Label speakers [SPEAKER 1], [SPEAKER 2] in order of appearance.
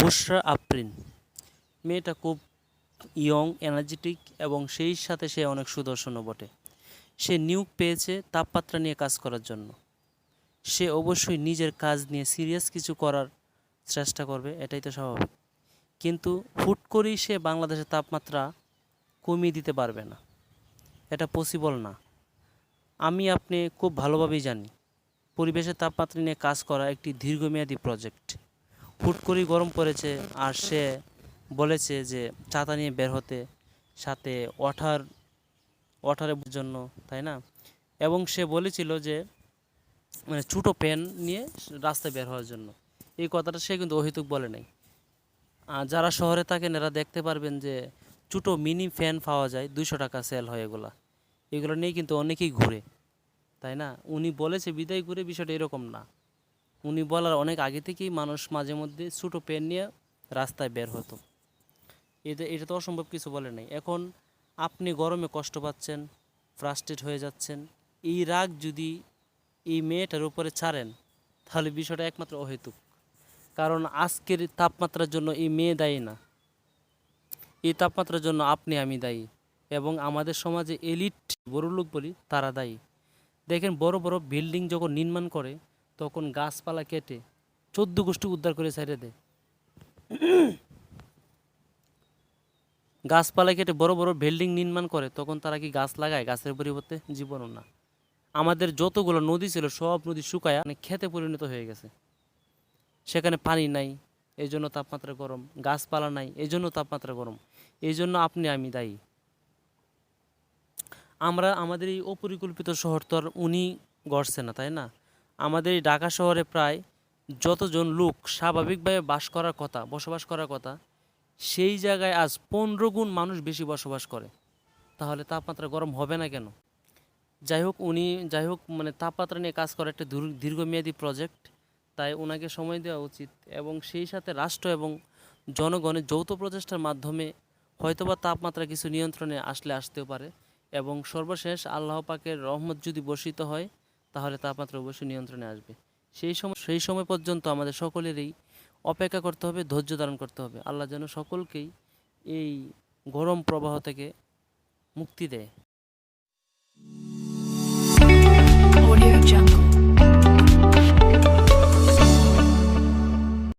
[SPEAKER 1] বুশরা আপ্রিন। মেয়েটা খুব young, energetic এবং সেই সাথে সে অনেক সুদর্শনও বটে। সে নিয়োগ পেয়েছে তাপমাত্রা নিয়ে কাজ করার জন্য। সে অবশ্যই নিজের কাজ নিয়ে সিরিয়াস কিছু করার চেষ্টা করবে, এটাই তো স্বাভাবিক। কিন্তু হুট করেই সে বাংলাদেশের তাপমাত্রা কমিয়ে দিতে পারবে না। এটা পসিবল না। আমি আপনি খুব ভালোভাবেই জানি, পরিবেশের তাপমাত্রা নিয়ে কাজ করা একটি দীর্ঘমেয়াদী প্রজেক্ট হুট করেই গরম পড়েছে আর সে বলেছে যে ছাতা নিয়ে বের হতে সাথে ওঠার, ওঠারের জন্য, তাই না? এবং সে বলেছিল যে মানে ছোটো পেন নিয়ে রাস্তায় বের হওয়ার জন্য। এই কথাটা সে কিন্তু অহেতুক বলে নাই। আর যারা শহরে থাকেন, এরা দেখতে পারবেন যে ছোটো মিনি ফ্যান পাওয়া যায় দুশো টাকা সেল হয় এগুলা। এগুলো নিয়ে কিন্তু অনেকেই ঘুরে, তাই না? উনি বলেছে, বিদায় ঘুরে বিষয়টা এরকম না। উনি বলার অনেক আগে থেকেই মানুষ মাঝে মধ্যে ছোটো পেন নিয়ে রাস্তায় বের হতো। এটা এটা তো অসম্ভব কিছু বলে নাই। এখন আপনি গরমে কষ্ট পাচ্ছেন ফ্রাস্ট্রেট হয়ে যাচ্ছেন, এই রাগ যদি এই মেয়েটার উপরে ছাড়েন, তাহলে বিষয়টা একমাত্র অহেতুক। কারণ আজকের তাপমাত্রার জন্য এই মেয়ে দায়ী না। এই তাপমাত্রার জন্য আপনি আমি দায়ী এবং আমাদের সমাজে এলিট বড় লোক বলি তারা দায়ী। দেখেন বড় বড় বিল্ডিং যখন নির্মাণ করে তখন গাছপালা কেটে চোদ্দ গোষ্ঠী উদ্ধার করে ছেড়ে দেয়। গাছপালা কেটে বড় বড় বিল্ডিং নির্মাণ করে, তখন তারা কি গাছ লাগায়? গাছের পরিবর্তে জীবনও না। আমাদের যতগুলো নদী ছিল, সব নদী শুকায় মানে খেতে পরিণত হয়ে গেছে। সেখানে পানি নাই এই জন্য তাপমাত্রা গরম। গাছপালা নাই এই জন্য তাপমাত্রা গরম। এই জন্য আপনি, আমি দায়ী। আমরা, আমাদের এই অপরিকল্পিত শহর তো আর উনি গড়ছে না, তাই না? আমাদের এই ঢাকা শহরে প্রায় যতজন লোক স্বাভাবিকভাবে বাস করার কথা, বসবাস করার কথা, সেই জায়গায় আজ পনেরো গুণ মানুষ বেশি বসবাস করে। তাহলে তাপমাত্রা গরম হবে না কেন? যাই হোক, উনি, যাই হোক মানে তাপমাত্রা নিয়ে কাজ করা একটা দীর্ঘ- দীর্ঘমেয়াদী প্রজেক্ট তাই ওনাকে সময় দেওয়া উচিত এবং সেই সাথে রাষ্ট্র এবং জনগণের যৌথ প্রচেষ্টার মাধ্যমে হয়তোবা তাপমাত্রা কিছু নিয়ন্ত্রণে আসলে আসতেও পারে এবং সর্বশেষ আল্লাহ পাকের রহমত যদি বর্ষিত হয় তাহলে তাপমাত্রা অবশ্যই নিয়ন্ত্রণে আসবে। সেই সময় সেই সময় পর্যন্ত আমাদের সকলেরই অপেক্ষা করতে হবে, ধৈর্য ধারণ করতে হবে। আল্লাহ যেন সকলকেই এই গরম প্রবাহ থেকে মুক্তি দেয়।